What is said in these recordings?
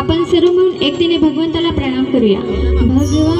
आपण सर्व म्हणून एकटीने भगवंताला प्रणाम करूया. भगवान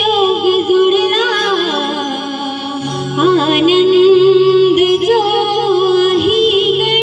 योग जुडनानन्द